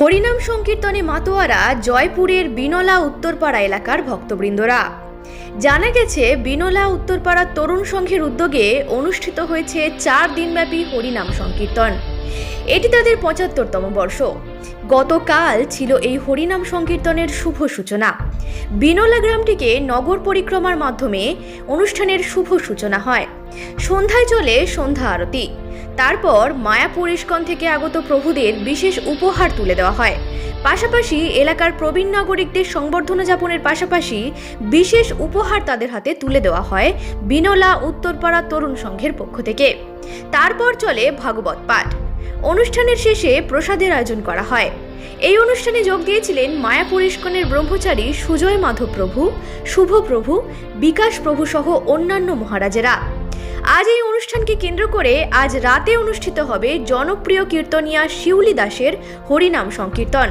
হরিনাম সংকীর্তনে মাতোয়ারা জয়পুরের বিনলা উত্তরপাড়া এলাকার ভক্তবৃন্দরা। জানা গেছে, বিনলা উত্তরপাড়া তরুণ সংঘের উদ্যোগে অনুষ্ঠিত হয়েছে চার দিনব্যাপী হরিনাম সংকীর্তন। এটি তাদের পঁচাত্তরতম বর্ষ। গতকাল ছিল এই হরিনাম সংকীর্তনের শুভ সূচনা। বিনোলা গ্রামটিকে নগর পরিক্রমার মাধ্যমে অনুষ্ঠানের শুভ সূচনা হয়। সন্ধ্যায় চলে সন্ধ্যা আরতি। তারপর মায়াপুর ইস্কন থেকে আগত প্রভুদের বিশেষ উপহার তুলে দেওয়া হয়। পাশাপাশি এলাকার প্রবীণ নাগরিকদের সংবর্ধনা যাপনের পাশাপাশি বিশেষ উপহার তাদের হাতে তুলে দেওয়া হয় বিনোলা উত্তরপাড়া তরুণ সংঘের পক্ষ থেকে। তারপর চলে ভাগবত পাঠ। অনুষ্ঠানের শেষে প্রসাদের আয়োজন করা হয়। এই অনুষ্ঠানে যোগ দিয়েছিলেন মায়াপুর ইস্কনের ব্রহ্মচারী সুজয় মাধব প্রভু, শুভ প্রভু, বিকাশ প্রভু সহ অন্যান্য মহারাজেরা। আজ এই অনুষ্ঠানকে কেন্দ্র করে আজ রাতে অনুষ্ঠিত হবে জনপ্রিয় কীর্তনিয়া শিউলি দাসের হরিনাম সংকীর্তন।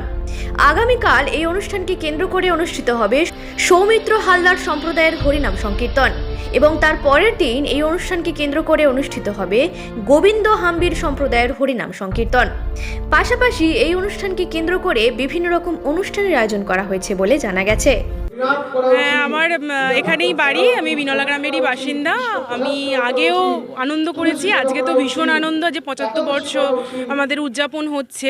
আগামীকাল এই অনুষ্ঠানকে কেন্দ্র করে অনুষ্ঠিত হবে সৌমিত্র হালদার সম্প্রদায়ের হরিনাম সংকীর্তন এবং তার পরের দিন এই অনুষ্ঠানকে কেন্দ্র করে অনুষ্ঠিত হবে গোবিন্দ হাম্বির সম্প্রদায়ের হরিনাম সংকীর্তন। পাশাপাশি এই অনুষ্ঠানকে কেন্দ্র করে বিভিন্ন রকম অনুষ্ঠানের আয়োজন করা হয়েছে বলে জানা গেছে। হ্যাঁ আমার এখানেই বাড়ি, আমি বিনলা গ্রামেরই বাসিন্দা। আমি আগেও আনন্দ করেছি, আজকে তো ভীষণ আনন্দ যে পঁচাত্তর বর্ষ আমাদের উদযাপন হচ্ছে।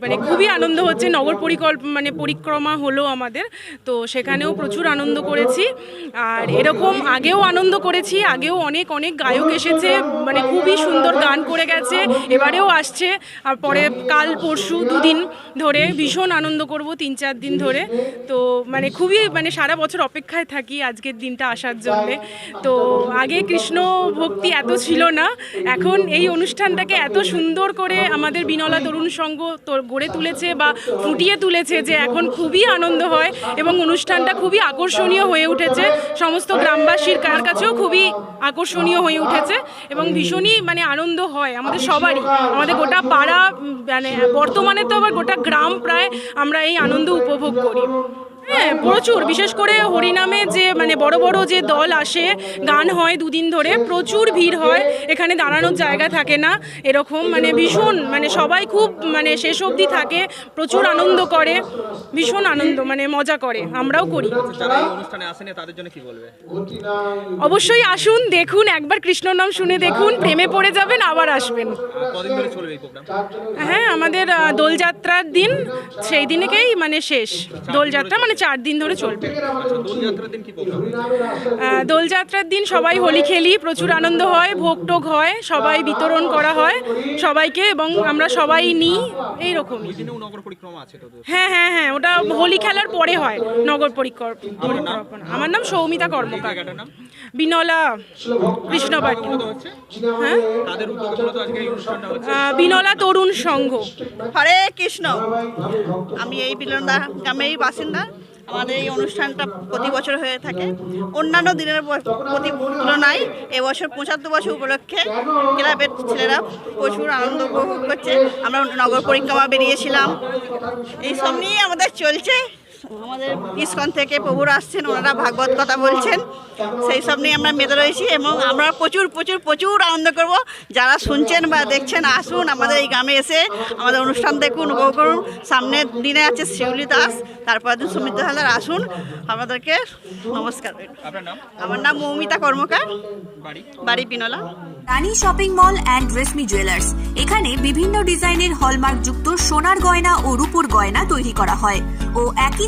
মানে খুবই আনন্দ হচ্ছে। নগর পরিকল্প মানে পরিক্রমা হলো আমাদের। তো সেখানেও প্রচুর আনন্দ করেছি। আর এরকম আগেও আনন্দ করেছি, আগেও অনেক অনেক গায়ক এসেছে। মানে খুবই সুন্দর গান করে গেছে, এবারেও আসছে। আর পরে কাল পরশু দুদিন ধরে ভীষণ আনন্দ করব, তিন চার দিন ধরে। তো মানে খুবই মানে সারা বছর অপেক্ষায় থাকি আজকের দিনটা আসার জন্যে। তো আগে কৃষ্ণ ভক্তি এত ছিল না, এখন এই অনুষ্ঠানটাকে এত সুন্দর করে আমাদের বিনলা তরুণ তো- গড়ে তুলেছে বা ফুটিয়ে তুলেছে যে এখন খুবই আনন্দ হয় এবং অনুষ্ঠানটা খুবই আকর্ষণীয় হয়ে উঠেছে। সমস্ত গ্রামবাসীর কার কাছেও খুবই আকর্ষণীয় হয়ে উঠেছে এবং ভীষণই মানে আনন্দ হয় আমাদের সবারই। আমাদের গোটা পাড়া মানে বর্তমানে তো আবার গোটা গ্রাম প্রায় আমরা এই আনন্দ উপভোগ করি। হ্যাঁ প্রচুর। বিশেষ করে হরিনামে যে মানে বড় বড় যে দল আসে গান হয় দুদিন ধরে প্রচুর ভিড় হয়। এখানে দাঁড়ানোর জায়গা থাকে না এরকম। মানে ভীষণ মানে সবাই খুব মানে শেষ অবধি থাকে প্রচুর আনন্দ করে ভীষণ আনন্দ মানে মজা করে আমরাও করি। অবশ্যই আসুন দেখুন একবার কৃষ্ণ নাম শুনে দেখুন প্রেমে পড়ে যাবেন আবার আসবেন। হ্যাঁ আমাদের দোলযাত্রার দিন সেই দিনেকেই মানে শেষ। দোলযাত্রা মানে চার দিন ধরে চলবে। আচ্ছা দোলযাত্রার দিন কি প্রোগ্রাম আহ, দোলযাত্রার দিন সবাই হোলি খেলি প্রচুর আনন্দ হয় ভোগ টোগ হয় সবাই বিতরণ করা হয় সবাইকে এবং আমরা সবাই নিই এইরকমই। দিনেও নগর পরিক্রমা আছে তো হ্যাঁ হ্যাঁ হ্যাঁ ওটা হোলি খেলার পরে হয় নগর পরিকর- পরিকল্পনা আমার নাম সৌমিতা কর্মকার। বিনলা কৃষ্ণবাটি। হচ্ছে? হ্যাঁ? বিনলা তরুণ সংঘ। হরে কৃষ্ণ। আমি এই বিলন্দা গ্রামেরই বাসিন্দা। আমাদের এই অনুষ্ঠানটা প্রতি বছর হয়ে থাকে। অন্যান্য দিনের প্রতি তুলনায় এবছর পঁচাত্তর বছর উপলক্ষে ক্লাবের ছেলেরা প্রচুর আনন্দ উপভোগ করছে। আমরা নগর পরিক্রমা বেরিয়েছিলাম। এইসব নিয়ে আমাদের চলছে। আমাদের ইস্কন থেকে প্রভুরা আসছেন ওনারা ভাগবত কথা বলছেন। সেই সব নিয়ে আমরা মেতে রয়েছি এবং আমরা প্রচুর প্রচুর প্রচুর আনন্দ করব। যারা শুনছেন বা দেখছেন আসুন আমাদের এই গ্রামে এসে আমাদের অনুষ্ঠান দেখুন উপভোগ করুন। সামনের দিনে আছে শিউলি দাস তারপর দিন সুমিত্র হালদার আসুন। আমাদেরকে নমস্কার। আমার নাম মৌমিতা কর্মকার। বাড়ি? বাড়ি Rani shopping mall and Reshmi jewellers. এখানে বিভিন্ন ডিজাইনের হলমার্ক যুক্ত সোনার গয়না ও রূপোর গয়না তৈরি করা হয়। ও একই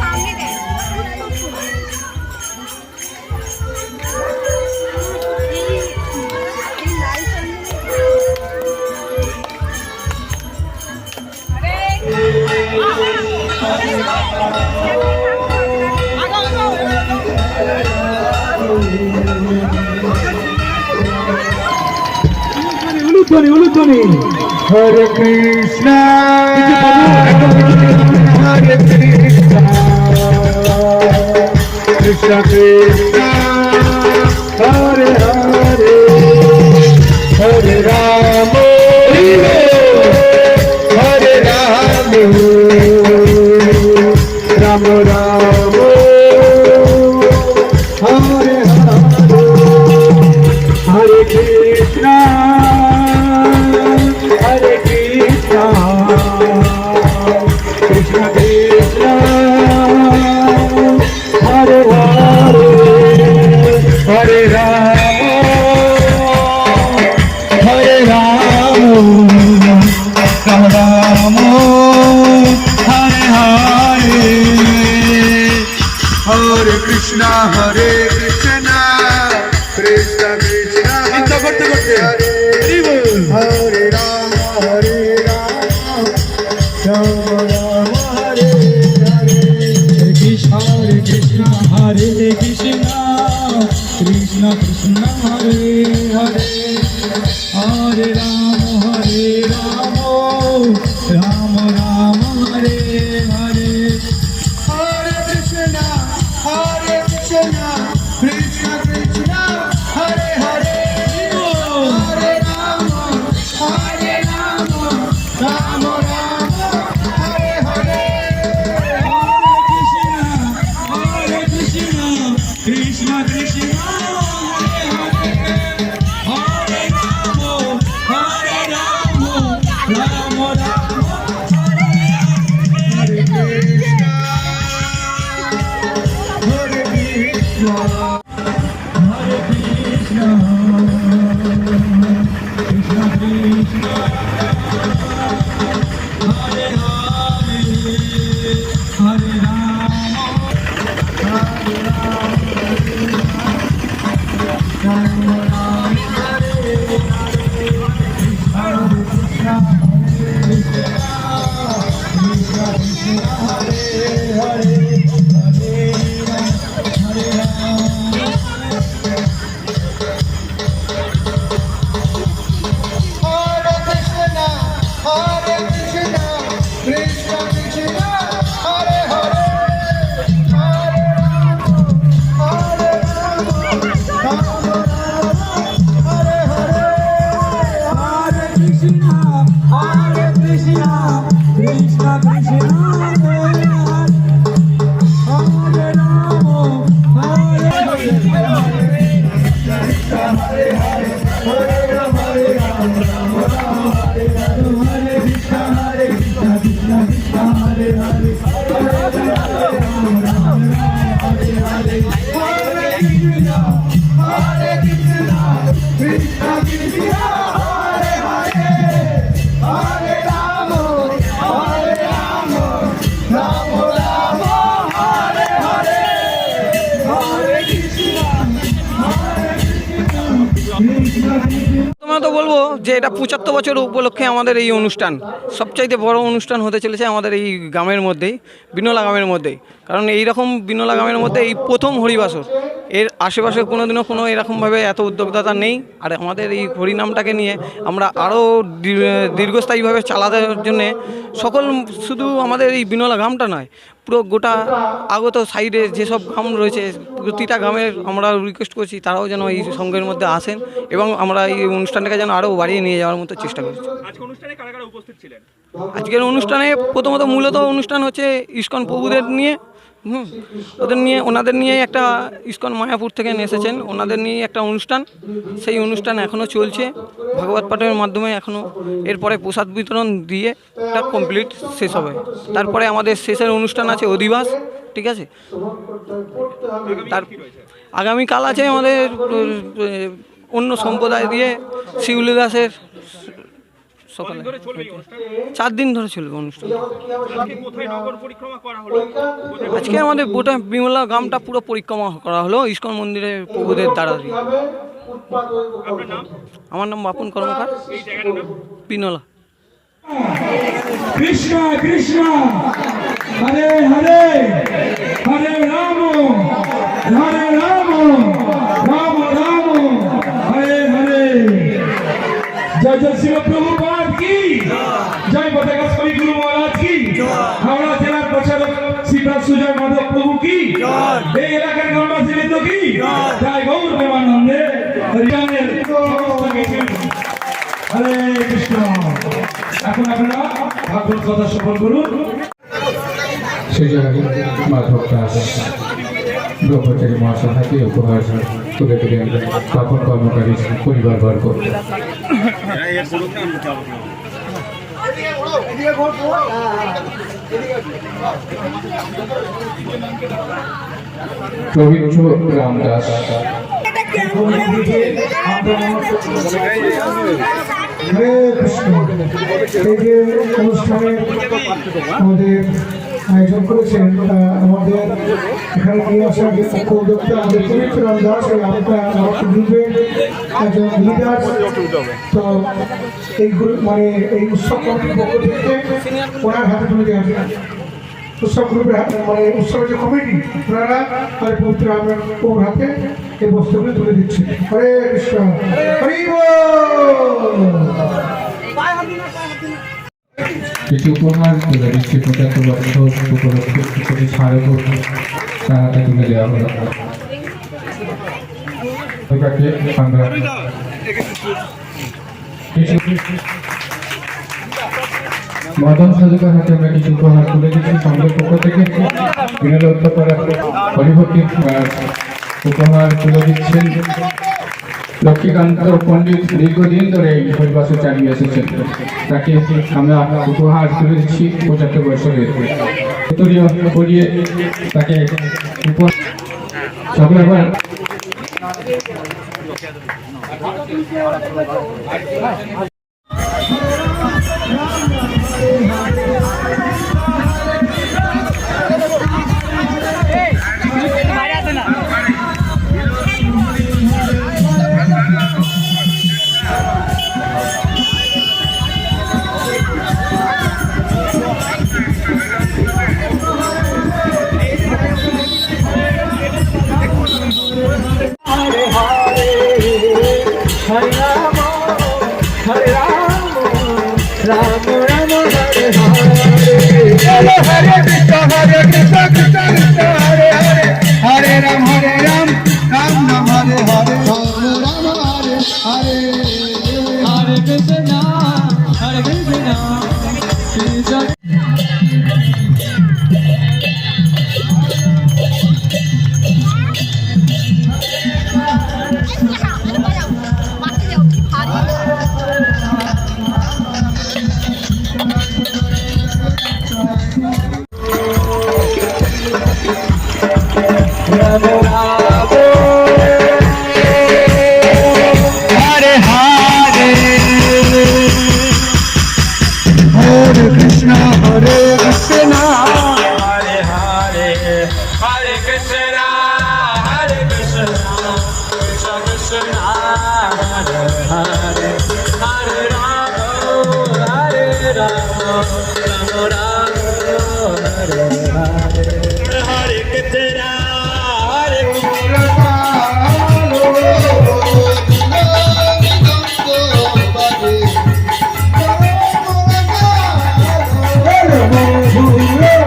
সামনে দেয় উলুধ্বনি উলুধ্বনি। হরে কৃষ্ণ। হরে কৃষ্ণ কৃষ্ণ। কৃষ্ণ হরে হরে। হরে রাম। হরে Ram. Ram Ram. Hare Hare. Hare Krishna, Hare Krishna. Hare Ram Hare Ram Ram বছর উপলক্ষে আমাদের এই অনুষ্ঠান, সবচাইতে বড় অনুষ্ঠান হতে চলেছে আমাদের এই গ্রামের মধ্যেই, বিনোলা গ্রামের মধ্যেই। কারণ এই রকম বিনোলা গ্রামের মধ্যে এই প্রথম হরিবাসর, এর আশেপাশে কোনো দিনও কোনো এরকমভাবে এত উদ্যোক্তা নেই। আর আমাদের এই হরিনামটাকে নিয়ে আমরা আরও দীর্ঘস্থায়ীভাবে চালাতে জন্যে সকল, শুধু আমাদের এই বিনোলা গ্রামটা নয় পুরো গোটা আগত সাইডে যেসব গ্রাম রয়েছে প্রতিটা গ্রামের আমরা রিকোয়েস্ট করছি তারাও যেন এই সঙ্গের মধ্যে আসেন এবং আমরা এই অনুষ্ঠানটাকে যেন আরও বাড়িয়ে নিয়ে যাওয়ার মতো চেষ্টা করছি। আজকের অনুষ্ঠানে প্রথমত মূলত অনুষ্ঠান হচ্ছে ইস্কন প্রভুদের নিয়ে হুম, ওদের নিয়ে, ওনাদের নিয়ে একটা ইস্কন মায়াপুর থেকে এসেছেন। ওনাদের নিয়ে একটা অনুষ্ঠান। সেই অনুষ্ঠান এখনও চলছে। ভাগবত পাঠের মাধ্যমে এখনও এরপরে প্রসাদ বিতরণ দিয়ে এটা কমপ্লিট শেষ হবে। তারপরে আমাদের শেষের অনুষ্ঠান আছে অধিবাস, ঠিক আছে? তার আগামীকাল আছে আমাদের অন্য সম্প্রদায় দিয়ে শিউলি দাসের সকালে। চার দিন ধরে চলবে অনুষ্ঠান। আজকে আমাদের গোটা বিমলা গ্রামটা পুরো পরিক্রমা করা হলো ইস্কন মন্দিরে প্রভুদের দ্বারা আমার নাম বাপন কর্মকার। পিনলা কৃষ্ণ কৃষ্ণ। হরে হরে। হরে রাম। হরে রাম। রাম রাম। হরে হরে। জয় জয় শিব প্রভু কথা শ্রবণ করুন সেই জায়গায় মাধব দাস ব্রহ্মচারী মহাসভাকে উপহার তুলে দিলেন তখন কর্মকারী পরিবার বর্গ পবিত্র রামদাস। হরে কৃষ্ণ। এই যে অনুষ্ঠানে আমাদের আয়োজন করেছেন আমাদের আমাদের পবিত্র দাস এই আপনার তো এই মানে এই উৎসব কমিটির পক্ষ থেকে ওনার হাতে উৎসব গ্রুপের মানে উৎসবের যে কমিটি ওনারা আর পবিত্র আমার ওর হাতে এই বস্তুগুলো তুলে দিচ্ছে। হরে কৃষ্ণ হরি বল। কিছু উপহার তুলে দিচ্ছে পঁচাত্তর বছর উপলক্ষে কিছু স্মারক তার হাতে তুলে দেওয়া হলো। আমরা কিছু মদন সাধুকার হাতে আমরা কিছু উপহার তুলে দিচ্ছি সঙ্গের পক্ষ থেকে। বিনোদ উত্তর পরিভক্তি উপহার তুলে দিচ্ছেন লক্ষ্মীকান্ত পণ্ডিত। দীর্ঘদিন ধরে এই পরিবাসে চালিয়ে এসেছেন। তাকে আমরা উপহার তুলে দিচ্ছি পঁচাত্তর বছরের। করিয়ে তাকে উপহার মধুর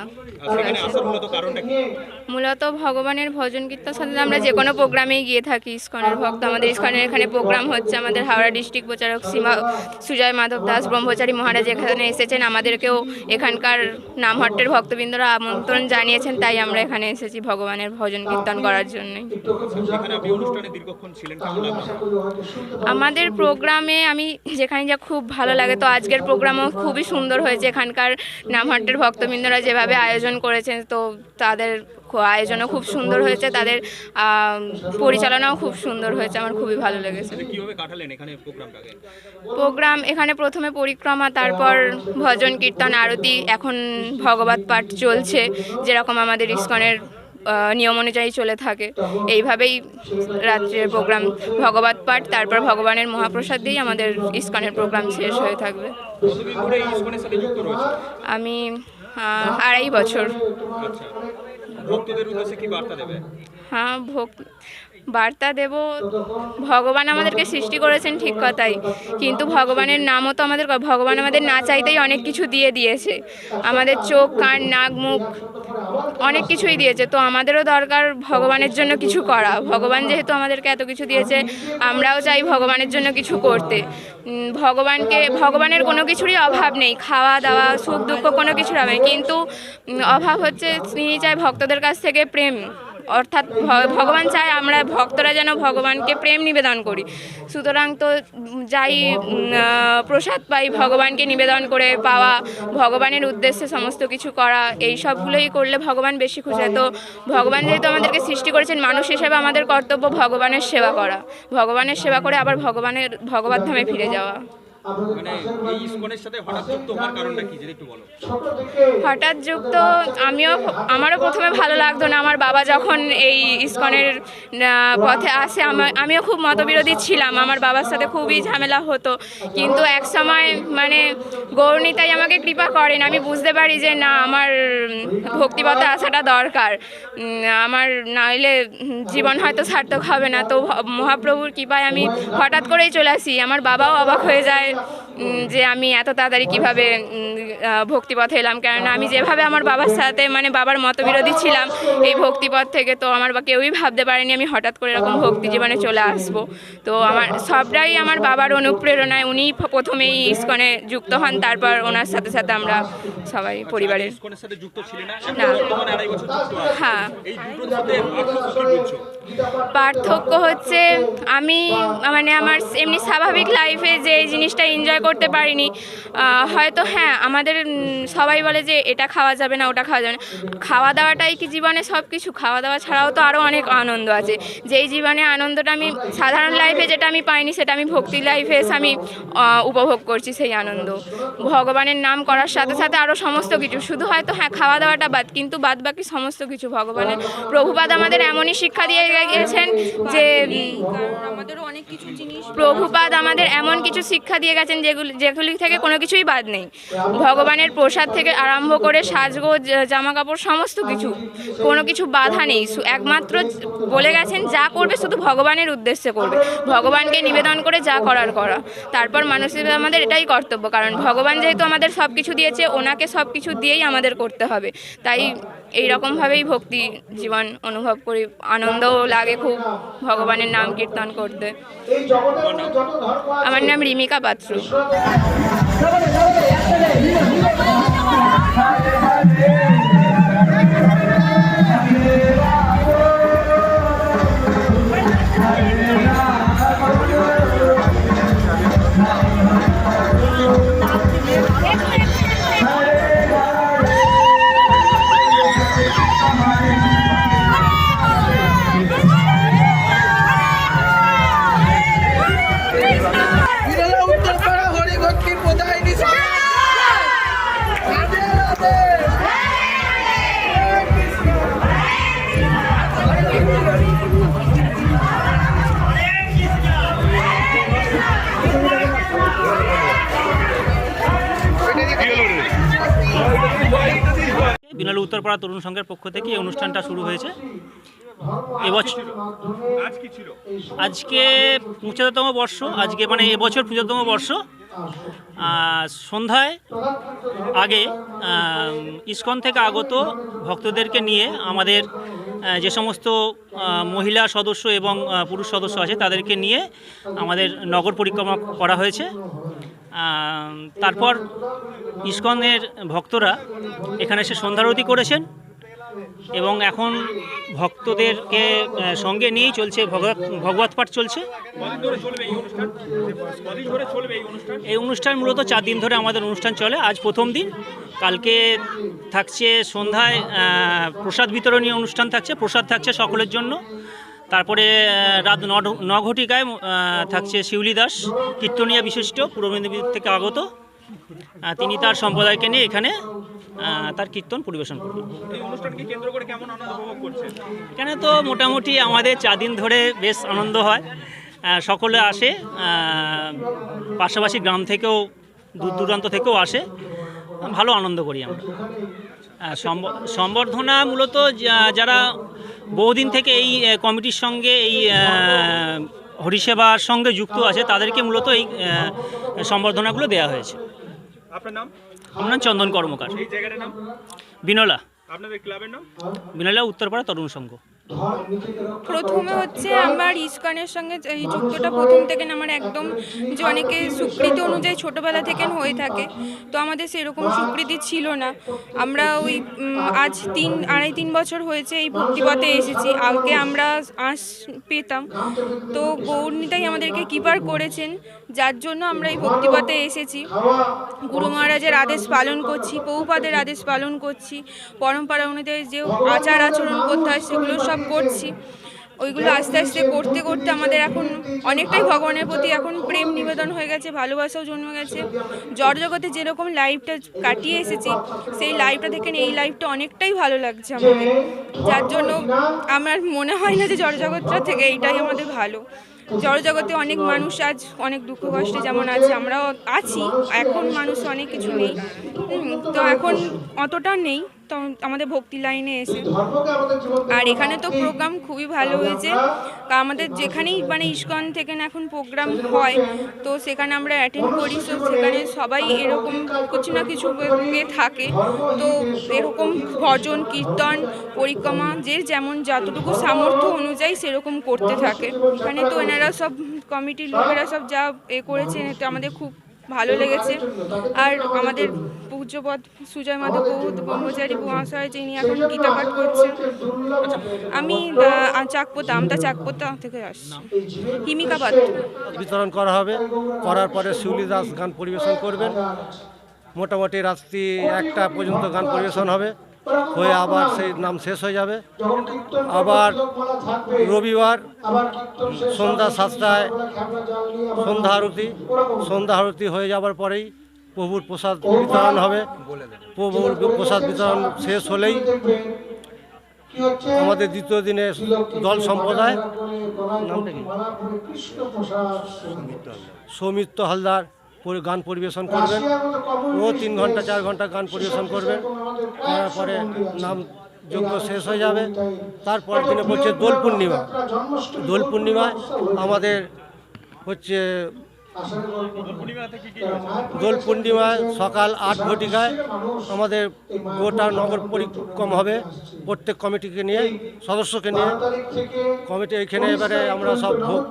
চাকপোতা মূলত ভগবানের ভজন কীর্তন সাথে আমরা যে কোনো প্রোগ্রামেই গিয়ে থাকি ইস্কনের ভক্ত। আমাদের ইস্কনের এখানে প্রোগ্রাম হচ্ছে, আমাদের হাওড়া ডিস্ট্রিক্ট প্রচারক সীমা, সুজয় মাধব দাস, ব্রহ্মচারী মহারাজ এখানে এসেছেন। আমাদেরকেও এখানকার নামহট্টের ভক্তবৃন্দরা আমন্ত্রণ জানিয়েছেন, তাই আমরা এখানে এসেছি ভগবানের ভজন কীর্তন করার জন্যই। আমাদের প্রোগ্রামে আমি যেখানে যা খুব ভালো লাগে, তো আজকের প্রোগ্রামও খুবই সুন্দর হয়েছে। এখানকার নামহাট্টের ভক্তবৃন্দরা যেভাবে আয়োজন করেছেন, তো তাদের আয়োজনও খুব সুন্দর হয়েছে। তাদের পরিচালনাও খুব সুন্দর হয়েছে। আমার খুবই ভালো লেগেছে। প্রোগ্রাম এখানে প্রথমে পরিক্রমা তারপর ভজন কীর্তন আরতি। এখন ভগবত পাঠ চলছে যেরকম আমাদের ইস্কনের নিয়ম অনুযায়ী চলে থাকে। এইভাবেই রাত্রের প্রোগ্রাম ভগবত পাঠ তারপর ভগবানের মহাপ্রসাদ দিয়েই আমাদের ইস্কনের প্রোগ্রাম শেষ হয়ে থাকবে। আমি আড়াই বছর। আচ্ছা। ভক্তদের উদ্দেশ্যে কি বার্তা দেবে? হ্যাঁ ভোগ বার্তা দেব। ভগবান আমাদেরকে সৃষ্টি করেছেন ঠিক কথাই। কিন্তু ভগবানের নামও তো আমাদের, ভগবান আমাদের না চাইতেই অনেক কিছু দিয়ে দিয়েছে। আমাদের চোখ, কান, নাক, মুখ অনেক কিছুই দিয়েছে। তো আমাদেরও দরকার ভগবানের জন্য কিছু করা। ভগবান যেহেতু আমাদেরকে এত কিছু দিয়েছে, আমরাও চাই ভগবানের জন্য কিছু করতে। ভগবানকে, ভগবানের কোনো কিছুরই অভাব নেই। খাওয়া দাওয়া, সুখ দুঃখ কোনো কিছুর নেই। কিন্তু অভাব হচ্ছে তিনি চায় ভক্তদের কাছ থেকে প্রেম। অর্থাৎ ভগবান চায় আমরা ভক্তরা যেন ভগবানকে প্রেম নিবেদন করি। সুতরাং তো যাই প্রসাদ পাই ভগবানকে নিবেদন করে, পাওয়া ভগবানের উদ্দেশ্যে সমস্ত কিছু করা, এই সবগুলোই করলে ভগবান বেশি খুশি হয়। তো ভগবান যেহেতু আমাদেরকে সৃষ্টি করেছেন, মানুষ হিসেবে আমাদের কর্তব্য ভগবানের সেবা করা। ভগবানের সেবা করে আবার ভগবানের ভগবত ধামে ফিরে যাওয়া। মানে এই ইস্কনের সাথে হঠাৎ যুক্ত হওয়ার কারণটা কি যদি একটু বলো। হঠাৎ যুক্ত আমিও আমারও প্রথমে ভালো লাগতো না। আমার বাবা যখন এই ইস্কনের পথে আসে আমা- আমিও খুব মতবিরোধী ছিলাম। আমার বাবার সাথে খুবই ঝামেলা হতো। কিন্তু এক সময় মানে গৌরনীতাই আমাকে কৃপা করেন। আমি বুঝতে পারি যে না আমার ভক্তিপথে আসাটা দরকার। আমার নইলে জীবন হয়তো সার্থক হবে না। তো মহাপ্রভুর কৃপায় আমি হঠাৎ করেই চলে আসি। আমার বাবাও অবাক হয়ে যায়। and যে আমি এত তাড়াতাড়ি কীভাবে ভক্তিপথে এলাম। কেননা আমি যেভাবে আমার বাবার সাথে মানে বাবার মতবিরোধী ছিলাম এই ভক্তিপথ থেকে তো আমার বা কেউই ভাবতে পারেনি আমি হঠাৎ করে এরকম ভক্তি জীবনে চলে আসব। তো আমার সবটাই আমার বাবার অনুপ্রেরণায় উনি প্রথমেই ইস্কনে যুক্ত হন তারপর ওনার সাথে সাথে আমরা সবাই পরিবারের ইস্কনের সাথে যুক্ত ছিলে না? হ্যাঁ। পার্থক্য হচ্ছে আমি মানে আমার এমনি স্বাভাবিক লাইফে যে জিনিসটা এনজয় করতে পারিনি। হয়তো হ্যাঁ আমাদের সবাই বলে যে এটা খাওয়া যাবে না ওটা খাওয়া যাবে না। খাওয়া দাওয়াটাই কি জীবনে সব কিছু? খাওয়া দাওয়া ছাড়াও তো আরও অনেক আনন্দ আছে। যেই জীবনে আনন্দটা আমি সাধারণ লাইফে যেটা আমি পাইনি সেটা আমি ভক্তি লাইফে এসে আমি উপভোগ করছি সেই আনন্দ। ভগবানের নাম করার সাথে সাথে আরও সমস্ত কিছু। শুধু হয়তো হ্যাঁ খাওয়া দাওয়াটা বাদ কিন্তু বাদ বাকি সমস্ত কিছু ভগবানের। প্রভুপাদ আমাদের এমনই শিক্ষা দিয়ে গিয়েছেন যে আমাদেরও অনেক কিছু জিনিস প্রভুপাদ আমাদের এমন কিছু শিক্ষা দিয়ে গেছেন যেগুলি যেগুলি থেকে কোনো কিছুই বাদ নেই। ভগবানের প্রসাদ থেকে আরম্ভ করে সাজগোজ জামা কাপড় সমস্ত কিছু। কোনো কিছু বাধা নেই। একমাত্র বলে গেছেন, যা করবে শুধু ভগবানের উদ্দেশ্যে করবে। ভগবানকে নিবেদন করে যা করার করা। তারপর মানুষের আমাদের এটাই কর্তব্য। কারণ ভগবান যেহেতু আমাদের সব কিছু দিয়েছে, ওনাকে সব কিছু দিয়েই আমাদের করতে হবে। তাই এই রকমভাবেই ভক্তি জীবন অনুভব করি। আনন্দও লাগে খুব ভগবানের নাম কীর্তন করতে। আমার নাম রিমিকা পাত্র। উত্তরপাড়া তরুণ সংঘের পক্ষ থেকে এই অনুষ্ঠানটা শুরু হয়েছে। এবছর আজকে পঁচাত্তরতম বর্ষ আজকে মানে এবছর পঁচাত্তরতম বর্ষ। সন্ধ্যায় আগে ইস্কন থেকে আগত ভক্তদেরকে নিয়ে আমাদের যে সমস্ত মহিলা সদস্য এবং পুরুষ সদস্য আছে তাদেরকে নিয়ে আমাদের নগর পরিক্রমা করা হয়েছে। তারপর ইস্কনের ভক্তরা এখানে এসে সন্ধ্যারতি করেছেন এবং এখন ভক্তদেরকে সঙ্গে নিয়েই চলছে, ভগবত পাঠ চলছে। এই অনুষ্ঠান মূলত চার দিন ধরে আমাদের অনুষ্ঠান চলে। আজ প্রথম দিন। কালকে থাকছে সন্ধ্যায় প্রসাদ বিতরণী অনুষ্ঠান থাকছে। প্রসাদ থাকছে সকলের জন্য। তারপরে রাত ন ঘটিকায় থাকছে শিউলি দাস কীর্তনিয়া বিশিষ্ট পূর্ব মেদিনীপুর থেকে আগত। তিনি তার সম্প্রদায়কে নিয়ে এখানে তার কীর্তন পরিবেশন করবে এই অনুষ্ঠানকে কেন্দ্র করে কেমন আনন্দ উপভোগ করছেন? এখানে তো মোটামুটি আমাদের চার দিন ধরে বেশ আনন্দ হয়। সকলে আসে পাশাপাশি গ্রাম থেকেও দূর দূরান্ত থেকেও আসে। ভালো আনন্দ করি আমরা। সম্বর্ধনা মূলত যারা বহুদিন থেকে এই কমিটির সঙ্গে এই হরিসেবার সঙ্গে যুক্ত আছে তাদেরকে মূলত এই সম্বর্ধনাগুলো দেওয়া হয়েছে। আপনার নাম? চন্দন কর্মকার। বিনলা। আপনাদের ক্লাবের নাম? বিনলা উত্তরপাড়া তরুণ সংঘ। প্রথমে হচ্ছে আমার ইস্কনের সঙ্গে এই যুক্তটা প্রথম থেকে আমার একদম যে অনেকে স্বীকৃতি অনুযায়ী ছোটবেলা থেকে হয়ে থাকে। তো আমাদের সেরকম স্বীকৃতি ছিল না। আমরা ওই আজ তিন আড়াই তিন বছর হয়েছে এই ভক্তিপথে এসেছি। আগে আমরা আস পেতাম। তো গৌরনীতাই আমাদেরকে কিপার করেছেন। যার জন্য আমরা এই ভক্তিপথে এসেছি। গুরু মহারাজের আদেশ পালন করছি পৌপাদের আদেশ পালন করছি পরম্পরা অনুযায়ী যে আচার আচরণ করতে হয় সেগুলো সব করছি। ওইগুলো আস্তে আস্তে করতে করতে আমাদের এখন অনেকটাই ভগবানের প্রতি এখন প্রেম নিবেদন হয়ে গেছে, ভালোবাসাও জন্মে গেছে। জড় জগতে যেরকম লাইফটা কাটিয়ে এসেছি, সেই লাইফটা থেকে এই লাইফটা অনেকটাই ভালো লাগছে আমাদের। যার জন্য আমার মনে হয় না যে জড় জগৎটা থেকে এইটাই আমাদের ভালো। জড়জগতে অনেক মানুষ আজ, অনেক দুঃখ কষ্টে যেমন আছে, আমরাও আছি। এখন মানুষ অনেক কিছু নেই। তো এখন অতটা নেই। তো আমাদের ভক্তি লাইনে এসে। আর এখানে তো প্রোগ্রাম খুবই ভালো হয়েছে। আমাদের যেখানেই মানে ইস্কন থেকে না এখন প্রোগ্রাম হয়, তো সেখানে আমরা অ্যাটেন্ড করি। তো সেখানে সবাই এরকম কিছু না কিছু থাকে। তো এরকম ভজন, কীর্তন, পরিক্রমা, যে যেমন যতটুকু সামর্থ্য অনুযায়ী সেরকম করতে থাকে। এখানে তো এনারা সব কমিটির লোকেরা সব যা এ করেছেন এতে আমাদের খুব ভালো লেগেছে। আর আমাদের পূজ্যপদ সুজয় মাধব বহুত ব্রহ্মচারী মহাশয় যিনি এখন গীতা পাঠ করছেন। আমি আহ, চাকপোতা আমতা চাকপোতা থেকে আসছি। হিমিকা পাত্র বিতরণ করা হবে। করার পরে শিউলি দাস গান পরিবেশন করবেন। মোটামুটি রাত্রি একটা পর্যন্ত গান পরিবেশন হবে। হয়ে আবার সেই নাম শেষ হয়ে যাবে। আবার রবিবার সন্ধ্যা সাতটায় সন্ধ্যা আরতি সন্ধ্যা আরতি হয়ে যাবার পরেই প্রভুর প্রসাদ বিতরণ হবে। প্রভুর প্রসাদ বিতরণ শেষ হলেই আমাদের দ্বিতীয় দিনে দল সম্প্রদায় নামটা কি? সৌমিত্র হালদার গান পরিবেশন করবেন। ও তিন ঘণ্টা, চার ঘণ্টা গান পরিবেশন করবেন। করার পরে নাম যজ্ঞ শেষ হয়ে যাবে। তারপরের দিনে হচ্ছে দোল পূর্ণিমা। দোল পূর্ণিমায় আমাদের হচ্ছে দোল পূর্ণিমায় সকাল আট ঘটিকায় আমাদের গোটা নগর পরিক্রম হবে। প্রত্যেক কমিটিকে নিয়ে, সদস্যকে নিয়ে। কমিটি এখানে এবারে আমরা সব ভোগ,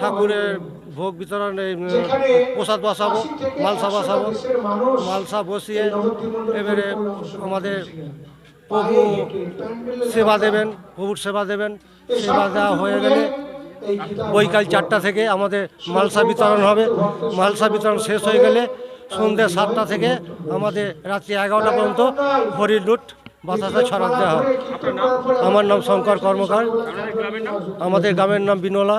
ঠাকুরের ভোগ বিতরণে প্রসাদ বসাবো, মালসা বসাবো। মালসা বসিয়ে এবারে আমাদের প্রভু সেবা দেবেন, প্রভুর সেবা দেবেন। সেবা দেওয়া হয়ে গেলে বৈকাল চারটা থেকে আমাদের মালসা বিতরণ হবে। মালসা বিতরণ শেষ হয়ে গেলে সন্ধ্যে সাতটা থেকে আমাদের রাত্রি এগারোটা পর্যন্ত হরির লুট বাতাসে ছড়া দেওয়া হয় আমার নাম শঙ্কর কর্মকার। আমাদের গ্রামের নাম বিনোলা।